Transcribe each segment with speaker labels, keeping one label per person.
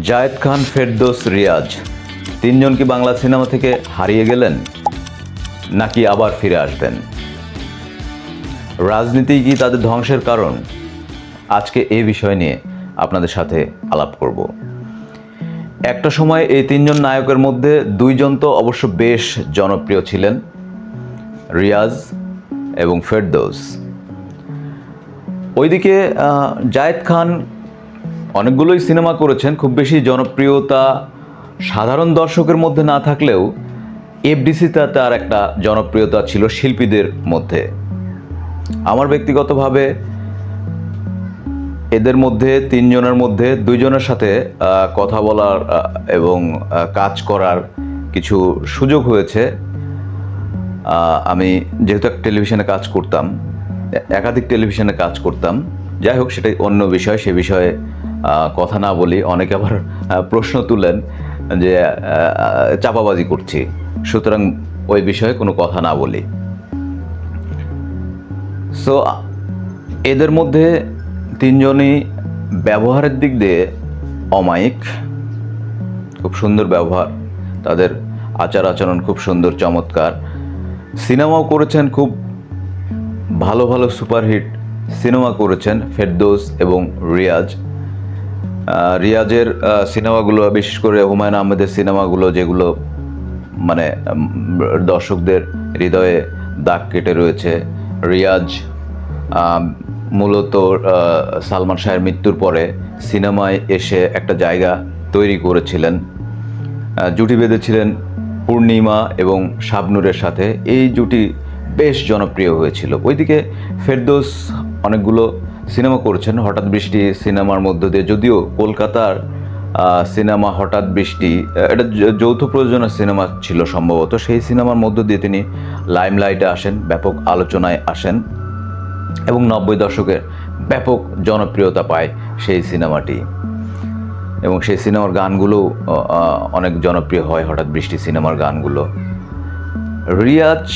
Speaker 1: জায়েদ খান, ফেরদোস, রিয়াজ। তিনজন কি বাংলা সিনেমা থেকে হারিয়ে গেলেন, নাকি আবার ফিরে আসবেন? রাজনীতি কি তাদের ধ্বংসের কারণ? আজকে এই বিষয় নিয়ে আপনাদের সাথে আলাপ করব। একটা সময় এই তিনজন নায়কের মধ্যে দুইজন তো অবশ্য বেশ জনপ্রিয় ছিলেন, রিয়াজ এবং ফেরদৌস। ওইদিকে জায়েদ খান অনেকগুলোই সিনেমা করেছেন, খুব বেশি জনপ্রিয়তা সাধারণ দর্শকের মধ্যে না থাকলেও এফডিসিতে তার একটা জনপ্রিয়তা ছিল শিল্পীদের মধ্যে। আমার ব্যক্তিগতভাবে এদের মধ্যে, তিনজনের মধ্যে, দুইজনের সাথে কথা বলার এবং কাজ করার কিছু সুযোগ হয়েছে। আমি যেহেতু টেলিভিশনে কাজ করতাম একাধিক টেলিভিশনে কাজ করতাম, যাই হোক সেটাই অন্য বিষয়, সে বিষয়ে কথা না বলি অনেকে আবার প্রশ্ন তুলেন যে চাপাবাজি করছি। সুতরাং ওই বিষয়ে কোনো কথা না বলি। সো এদের মধ্যে তিনজনই ব্যবহারের দিক দিয়ে অমায়িক। খুব সুন্দর ব্যবহার। তাদের আচার আচরণ খুব সুন্দর, চমৎকার। সিনেমাও করেছেন খুব ভালো ভালো সুপারহিট সিনেমা করেছেন ফেরদৌস এবং রিয়াজ। রিয়াজের সিনেমাগুলো, বিশেষ করে হুমায়ুন আহমেদের সিনেমাগুলো যেগুলো মানে দর্শকদের হৃদয়ে দাগ কেটে রয়েছে। রিয়াজ মূলত সালমান শাহের মৃত্যুর পরে সিনেমায় এসে একটা জায়গা তৈরি করেছিলেন। জুটি বেঁধেছিলেন পূর্ণিমা এবং শাবনুরের সাথে। এই জুটি বেশ জনপ্রিয় হয়েছিল। ওইদিকে ফেরদৌস অনেকগুলো সিনেমা করছেন, হঠাৎ বৃষ্টি সিনেমার মধ্য দিয়ে, যদিও কলকাতার সিনেমা হঠাৎ বৃষ্টি এটা যৌথ প্রযোজনার সিনেমা ছিল সম্ভবত, সেই সিনেমার মধ্য দিয়ে তিনি লাইমলাইটে আসেন, ব্যাপক আলোচনায় আসেন এবং নব্বই দশকের ব্যাপক জনপ্রিয়তা পায় সেই সিনেমাটি। এবং সেই সিনেমার গানগুলো অনেক জনপ্রিয় হয় হঠাৎ বৃষ্টি সিনেমার গানগুলো। রিয়াজ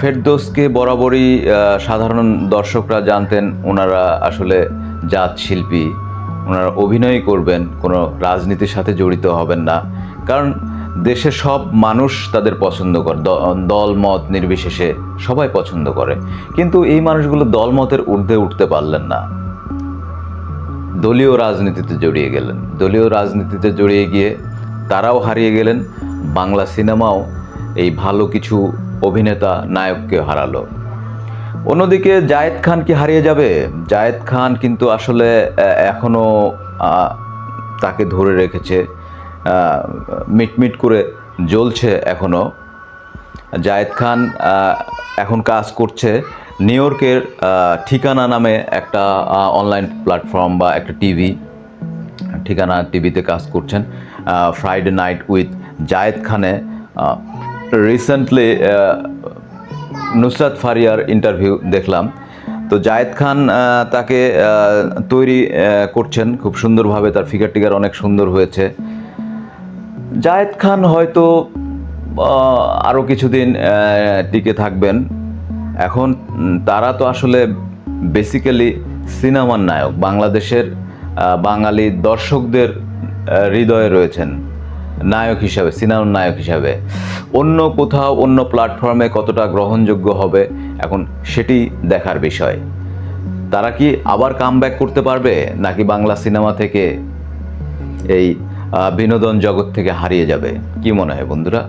Speaker 1: ফেরদৌসকে বরাবরই সাধারণ দর্শকরা জানতেন ওনারা আসলে জাত শিল্পী, ওনারা অভিনয় করবেন, কোনো রাজনীতির সাথে জড়িত হবেন না। কারণ দেশের সব মানুষ তাদের পছন্দ করে দল, মত নির্বিশেষে সবাই পছন্দ করে। কিন্তু এই মানুষগুলো দলমতের ঊর্ধ্বে উঠতে পারলেন না। দলীয় রাজনীতিতে জড়িয়ে গেলেন। দলীয় রাজনীতিতে জড়িয়ে গিয়ে তারাও হারিয়ে গেলেন। বাংলা সিনেমাও এই ভালো কিছু অভিনেতা নায়ককে হারালো। অন্যদিকে জায়েদ খান কি হারিয়ে যাবে? জায়েদ খান কিন্তু আসলে আহ, এখনও তাকে ধরে রেখেছে মিটমিট করে জ্বলছে এখনও। জায়েদ খান এখন কাজ করছে নিউ ইয়র্কের ঠিকানা নামে একটা অনলাইন প্ল্যাটফর্ম বা একটা টিভি ঠিকানা টিভিতে কাজ করছেন ফ্রাইডে নাইট উইথ জায়েদ খানে রিসেন্টলি নুসরাত ফারিয়ার ইন্টারভিউ দেখলাম। তো জায়েদ খান তাকে তৈরি করছেন। খুব সুন্দরভাবে তার ফিগার টিগার অনেক সুন্দর হয়েছে। জায়েদ খান হয়তো আরও কিছুদিন টিকে থাকবেন। এখন তারা তো আসলে বেসিক্যালি সিনেমার নায়ক। বাংলাদেশের বাঙালি দর্শকদের হৃদয়ে রয়েছেন। নায়ক হিসাবে সিনেমার নায়ক হিসাবে। অন্য কোথাও, অন্য প্ল্যাটফর্মে কতটা গ্রহণযোগ্য হবে, এখন সেটি দেখার বিষয়। তারা কি আবার কাম করতে পারবে, নাকি বাংলা সিনেমা থেকে এই বিনোদন জগৎ থেকে হারিয়ে যাবে? কি মনে হয় বন্ধুরা?